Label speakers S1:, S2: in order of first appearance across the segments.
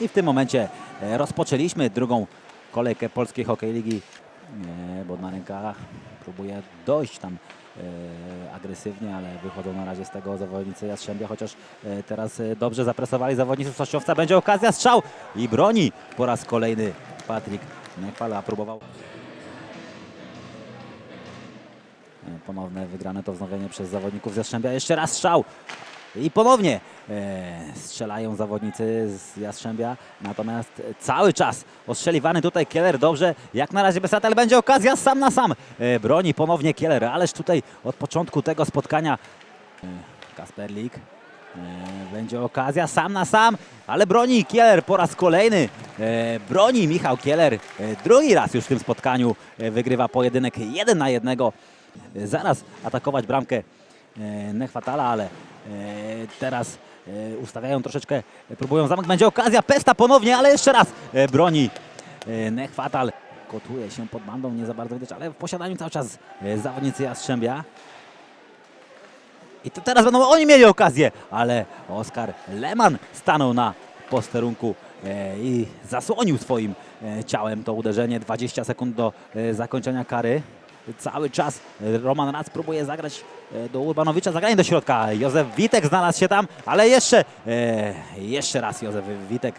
S1: I w tym momencie e, rozpoczęliśmy drugą kolejkę Polskiej Hokej Ligi. Nie, Bodnarenka próbuje dojść tam e, agresywnie, ale wychodzą na razie z tego zawodnicy Jastrzębia, chociaż e, teraz e, dobrze zapresowali zawodnicy Sościowca. Będzie okazja, strzał i broni po raz kolejny Patryk Nechwala próbował. E, Ponowne wygrane to wznowienie przez zawodników z Jastrzębia. Jeszcze raz strzał. I ponownie e, strzelają zawodnicy z Jastrzębia. Natomiast cały czas ostrzeliwany tutaj Kieler dobrze. Jak na razie bez ale będzie okazja sam na sam. E, broni ponownie Kieler, ależ tutaj od początku tego spotkania e, Kasperlik. Będzie okazja sam na sam, ale broni Kieler po raz kolejny. Broni Michał Kieler. Drugi raz już w tym spotkaniu wygrywa pojedynek jeden na jednego. Zaraz atakować bramkę Nechwatala, ale e, teraz e, ustawiają troszeczkę, e, próbują zamknąć. Będzie okazja, Pesta ponownie, ale jeszcze raz e, broni e, Nechwatal. Kotuje się pod bandą, nie za bardzo widać, ale w posiadaniu cały czas e, zawodnicy Jastrzębia. I to teraz będą oni mieli okazję, ale Oskar Leman stanął na posterunku e, i zasłonił swoim e, ciałem to uderzenie. 20 sekund do e, zakończenia kary. Cały czas Roman Rac próbuje zagrać e, do Urbanowicza, zagranie do środka. Józef Witek znalazł się tam, ale jeszcze, e, jeszcze raz Józef Witek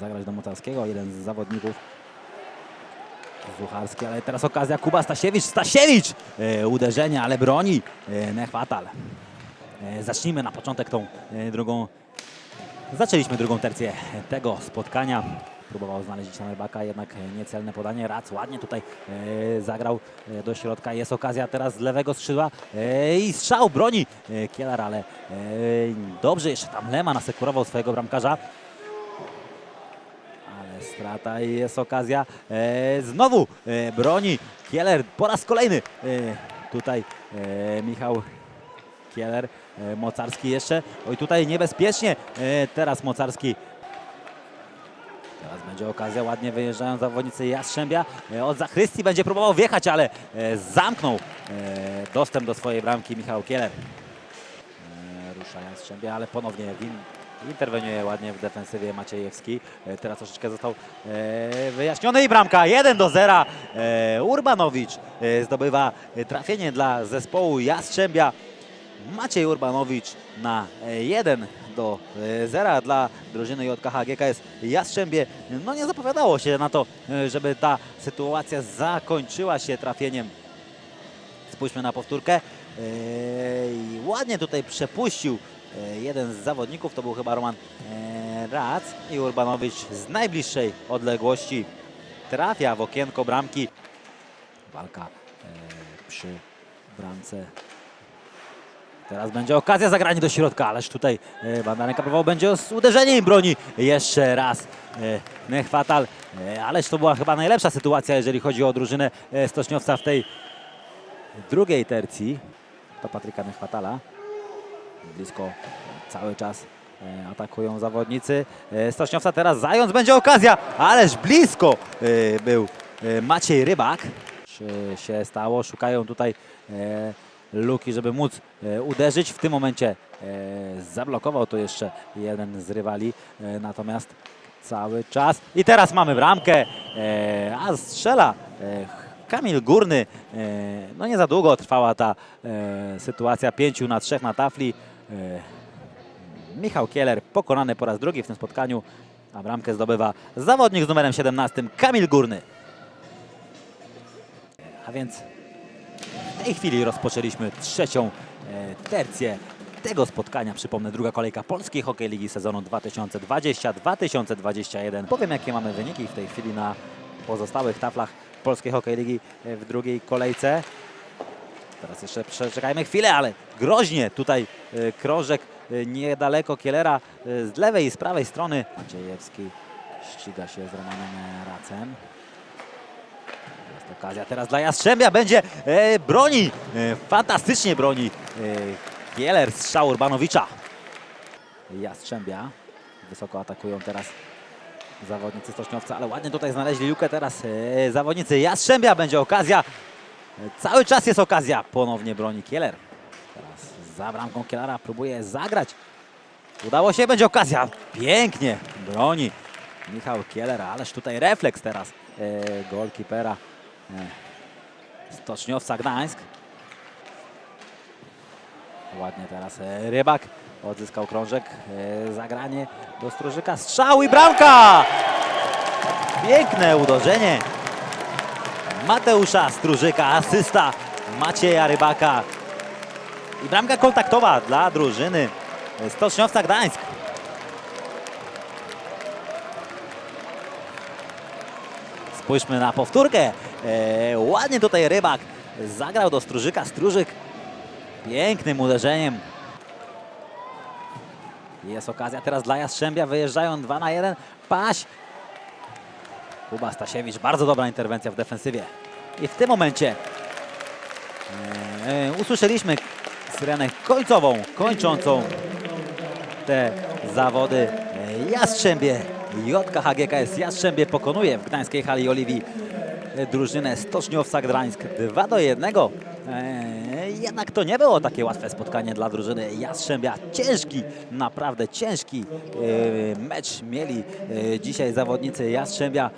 S1: zagrać do Mocarskiego, jeden z zawodników. Zucharski, ale teraz okazja Kuba Stasiewicz. Stasiewicz! E, uderzenie, ale broni Nechwatal. Zacznijmy na początek tą drugą. Zaczęliśmy drugą tercję tego spotkania. Próbował znaleźć Rybaka, jednak e, niecelne podanie. Rac ładnie tutaj e, zagrał e, do środka. Jest okazja teraz z lewego skrzydła i strzał broni Kielar, ale dobrze jeszcze tam Leman asekurował swojego bramkarza. Ale strata i jest okazja. Znowu broni Kieler po raz kolejny. Tutaj Michał Kieler, Mocarski jeszcze. Oj, tutaj niebezpiecznie. Teraz Mocarski. Teraz będzie okazja, ładnie wyjeżdżają zawodnicy Jastrzębia. E, od Zachrystii będzie próbował wjechać, ale e, zamknął e, dostęp do swojej bramki Michał Kieler. Rusza Jastrzębia, ale ponownie win, interweniuje ładnie w defensywie Maciejewski. Teraz troszeczkę został wyjaśniony i bramka 1 do 0. E, Urbanowicz zdobywa trafienie dla zespołu Jastrzębia. Maciej Urbanowicz na e, 1 do 0 dla drużyny JKH GKS Jastrzębie. No nie zapowiadało się na to, e, żeby ta sytuacja zakończyła się trafieniem Spójrzmy na powtórkę. I ładnie tutaj przepuścił e, jeden z zawodników, to był chyba Roman e, Rac i Urbanowicz z najbliższej odległości trafia w okienko bramki. Walka e, przy bramce. Teraz będzie okazja zagrania do środka, ależ tutaj e, Bandarenka próbował będzie z uderzeniem broni. Jeszcze raz e, Nechwatal, e, ależ to była chyba najlepsza sytuacja, jeżeli chodzi o drużynę e, Stoczniowca w tej drugiej tercji to Patryka Nechwatala. Blisko cały czas e, atakują zawodnicy. E, Stoczniowca teraz zając, będzie okazja, ależ blisko e, był e, Maciej Rybak. Czy się stało, szukają tutaj e, luki, żeby móc e, uderzyć. W tym momencie e, zablokował to jeszcze jeden z rywali, e, natomiast cały czas. I teraz mamy bramkę, a strzela Kamil Górny. No nie za długo trwała ta sytuacja, pięciu na trzech na tafli. Michał Kieler pokonany po raz drugi w tym spotkaniu, a bramkę zdobywa zawodnik z numerem 17 Kamil Górny. A więc w tej chwili rozpoczęliśmy trzecią e, tercję tego spotkania. Przypomnę, druga kolejka Polskiej Hokej Ligi sezonu 2020-2021. Powiem, jakie mamy wyniki w tej chwili na pozostałych taflach Polskiej Hokej Ligi e, w drugiej kolejce. Teraz jeszcze przeczekajmy chwilę, ale groźnie tutaj e, krążek niedaleko Kielera z lewej i z prawej strony. Maciejewski ściga się z Romanem Racem. Jest okazja teraz dla Jastrzębia, będzie e, broni, e, fantastycznie broni e, Kieler strzał Urbanowicza. Jastrzębia, wysoko atakują teraz zawodnicy Stoczniowca, ale ładnie tutaj znaleźli lukę teraz e, zawodnicy Jastrzębia, będzie okazja, E, cały czas jest okazja, ponownie broni Kieler. Teraz za bramką Kielera próbuje zagrać. Udało się, będzie okazja, pięknie broni Michał Kieler, ależ tutaj refleks teraz e, golkipera Stoczniowca Gdańsk. Ładnie teraz e, Rybak odzyskał krążek, e, zagranie do Stróżyka, strzał i bramka! Piękne uderzenie Mateusza Stróżyka, asysta Macieja Rybaka i bramka kontaktowa dla drużyny Stoczniowca Gdańsk. Spójrzmy na powtórkę. E, ładnie tutaj Rybak zagrał do Stróżyka. Stróżyk pięknym uderzeniem. Jest okazja teraz dla Jastrzębia. Wyjeżdżają 2 na 1. Paś. Kuba Stasiewicz. Bardzo dobra interwencja w defensywie. I w tym momencie e, usłyszeliśmy syrenę końcową, kończącą te zawody. E, Jastrzębie, JKH GKS Jastrzębie pokonuje w gdańskiej hali Oliwii drużynę Stoczniowca Gdańsk 2 do 1. E, Jednak to nie było takie łatwe spotkanie dla drużyny Jastrzębia. Ciężki, naprawdę ciężki e, mecz mieli e, dzisiaj zawodnicy Jastrzębia.